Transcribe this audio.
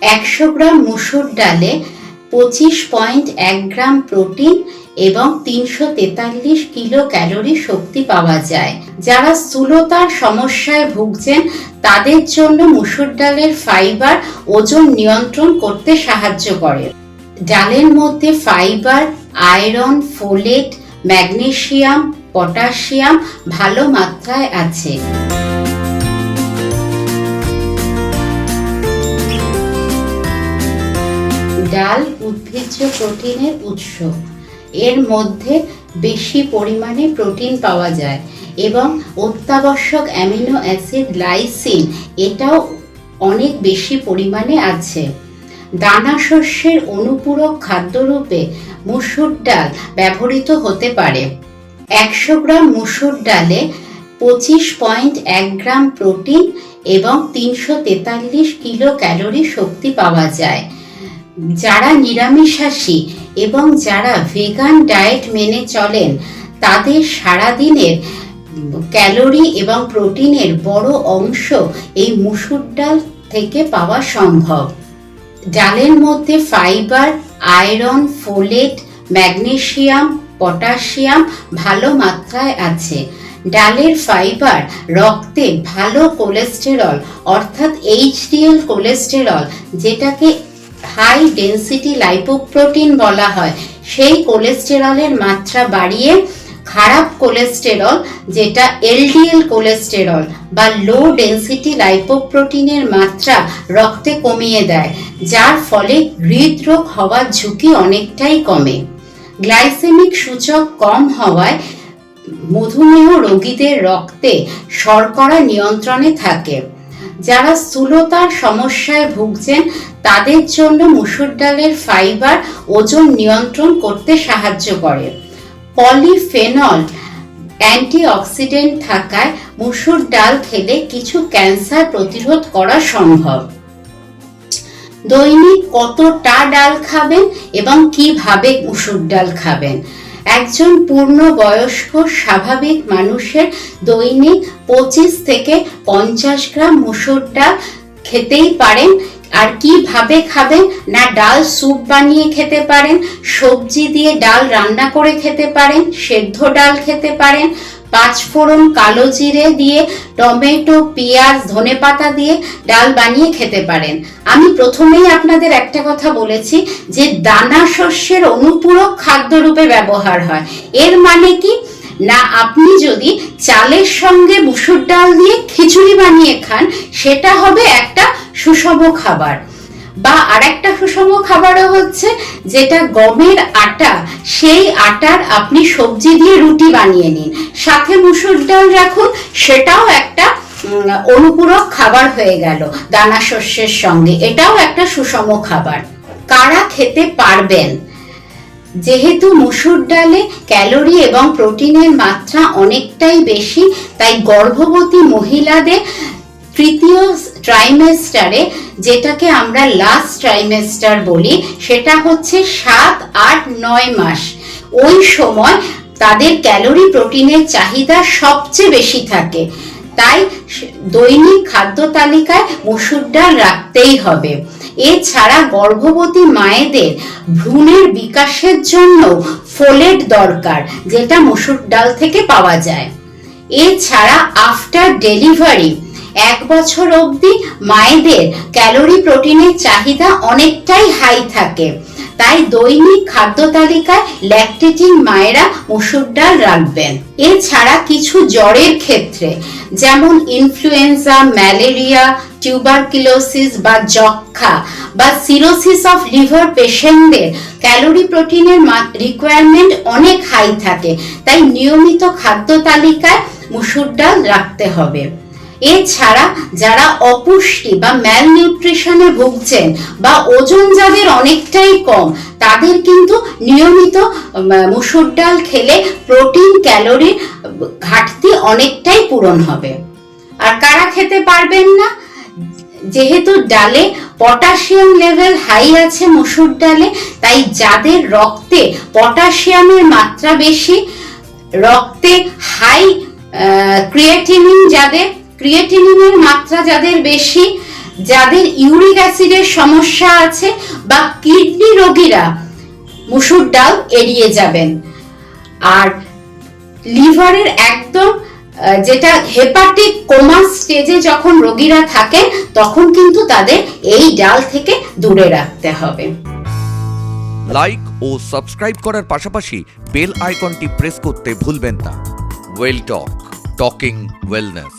একশো গ্রাম মুসুর ডালে পঁচিশ পয়েন্ট এক গ্রাম প্রোটিন এবং তিনশো তেতাল্লিশ কিলো ক্যালোরি শক্তি পাওয়া যায়। যারা স্থূলতার সমস্যায় ভুগছেন, তাদের জন্য মুসুর ডালের ফাইবার ওজন নিয়ন্ত্রণ করতে সাহায্য করে। ডালের মধ্যে fibre, iron, folate magnesium potassium ভালো মাত্রায় আছে। ডাল উদ্ভিজ্জ প্রোটিনের উৎস। এর মধ্যে বেশি পরিমাণে প্রোটিন পাওয়া যায় এবং অত্যাবশ্যক অ্যামিনো অ্যাসিড লাইসিন এটাও অনেক বেশি পরিমাণে আছে। দানা শস্যের অনুপূরক খাদ্যরূপে মুসুর ডাল ব্যবহৃত হতে পারে। একশো গ্রাম মুসুর ডালে পঁচিশ পয়েন্ট এক গ্রাম প্রোটিন এবং তিনশো তেতাল্লিশ কিলো ক্যালোরি শক্তি পাওয়া যায়। যারা নিরামিষাশী এবং যারা ভেগান ডায়েট মেনে চলেন, তাদের সারাদিনের ক্যালোরি এবং প্রোটিনের বড় অংশ এই মুসুর ডাল থেকে পাওয়া সম্ভব। ডালের মধ্যে fibre iron folate magnesium potassium ভালো মাত্রায় আছে। ডালের ফাইবার রক্তে ভালো কোলেস্টেরল অর্থাৎ এইচডিএল কোলেস্টেরল যেটাকে হাই ডেন্সিটি লাইপোপ্রোটিন বলা হয়। সেই কোলেস্টেরলের মাত্রা বাড়িয়ে খারাপ কোলেস্টেরল, যেটা এলডিএল কোলেস্টেরল বা লো ডেন্সিটি লাইপোপ্রোটিনের মাত্রা রক্তে কমিয়ে দেয়, যার ফলে হৃদরোগ হওয়ার ঝুঁকি অনেকটাই কমে। গ্লাইসেমিক সূচক কম হওয়ায় মধুমেহ রোগীদের রক্তে শর্করা নিয়ন্ত্রণে থাকে। যারা স্থূলতার সমস্যায় ভুগছেন, তাদের জন্য মুসুর ডালের ফাইবার ওজন নিয়ন্ত্রণ করতে সাহায্য করে। পলিফেনল অ্যান্টিঅক্সিডেন্ট থাকায় মুসুর ডাল খেলে কিছু ক্যান্সার প্রতিরোধ করা সম্ভব। দৈনিক কতটা ডাল খাবেন এবং কীভাবে মুসুর ডাল খাবেন? একজন পূর্ণ বয়স্ক স্বাভাবিক মানুষের দৈনিক পঁচিশ থেকে পঞ্চাশ গ্রাম মুসুর ডাল খেতেই পারেন। আর কীভাবে খাবেন? না ডাল স্যুপ বানিয়ে খেতে পারেন, সবজি দিয়ে ডাল রান্না করে খেতে পারেন, সেদ্ধ ডাল খেতে পারেন পাঁচ ফোড়ন কালো জিরে দিয়ে, টমেটো, পেঁয়াজ, ধনে পাতা দিয়ে ডাল বানিয়ে খেতে পারেন। আমি প্রথমেই আপনাদের একটা কথা বলেছি যে দানা শস্যের অনুপূরক খাদ্যরূপে ব্যবহার হয়। এর মানে কি? না, আপনি যদি চালের সঙ্গে মুসুর ডাল দিয়ে খিচুড়ি বানিয়ে খান, সেটা হবে একটা সুষম খাবার। বা আরেকটা সুষম খাবারও হচ্ছে যেটা গমের আটা। সেই আটার আপনি সবজি দিয়ে রুটি বানিয়ে নিন। সাথে মুসুর ডাল রাখুন, সেটাও একটা অনুপূরক খাবার হয়ে গেল দানা শস্যের সঙ্গে। এটাও একটা সুষম খাবার। কারা খেতে পারবেন? যেহেতু মুসুর ডালে ক্যালোরি এবং প্রোটিনের মাত্রা অনেকটাই বেশি, তাই গর্ভবতী মহিলাদের তৃতীয় ট্রাইমেস্টারে যেটাকে আমরা লাস্ট ট্রাইমেস্টার বলি, সেটা হচ্ছে সাত, আট, নয় মাস। ওই সময় তাদের ক্যালোরি প্রোটিনের চাহিদা সবচেয়ে বেশি থাকে। তাই দৈনিক খাদ্য তালিকায় মুসুর ডাল রাখতেই হবে। এছাড়া গর্ভবতী মায়েদের ভ্রূণের বিকাশের জন্য ফোলেট দরকার, যেটা মুসুর ডাল থেকে পাওয়া যায়। এছাড়া আফটার ডেলিভারি এক বছর অবধি মায়েদের ক্যালোরি প্রোটিনের চাহিদা অনেকটাই হাই থাকে। তাই দৈনিক খাদ্য তালিকায় ল্যাকটেটিং মায়েরা মুসুর ডাল রাখবেন। এছাড়া কিছু জ্বরের ক্ষেত্রে, যেমন ইনফ্লুয়েঞ্জা ম্যালেরিয়া টিউবারকিলোসিস বা যক্ষা বা সিরোসিস অফ লিভার পেশেন্টদের ক্যালোরি প্রোটিনের রিকোয়ারমেন্ট অনেক হাই থাকে। তাই নিয়মিত খাদ্য তালিকায় মুসুর ডাল রাখতে হবে। এছাড়া যারা অপুষ্টি বা ম্যাল নিউট্রিশনে ভুগছেন বা ওজন যাদের অনেকটাই কম, তাদের কিন্তু নিয়মিত মুসুর ডাল খেলে প্রোটিন ক্যালোরির ঘাটতি অনেকটাই পূরণ হবে। আর কারা খেতে পারবেন না? যেহেতু ডালে পটাশিয়াম লেভেল হাই আছে মসুর ডালে, তাই যাদের রক্তে পটাশিয়ামের মাত্রা বেশি, রক্তে হাই ক্রিয়েটিনিন যাদের ক্রিয়েটিনিনের মাত্রা যাদের বেশি, যাদের ইউরিক অ্যাসিডের সমস্যা আছে বা কিডনি রোগীরা মুসুর ডাল এড়িয়ে যাবেন। আর লিভারের একদম যেটা হেপাটিক কোমা স্টেজে যখন রোগীরা থাকেন, তখন কিন্তু তাদের এই ডাল থেকে দূরে রাখতে হবে। লাইক ও সাবস্ক্রাইব করার পাশাপাশি বেল আইকনটি প্রেস করতে ভুলবেন না। Well talk, talking wellness.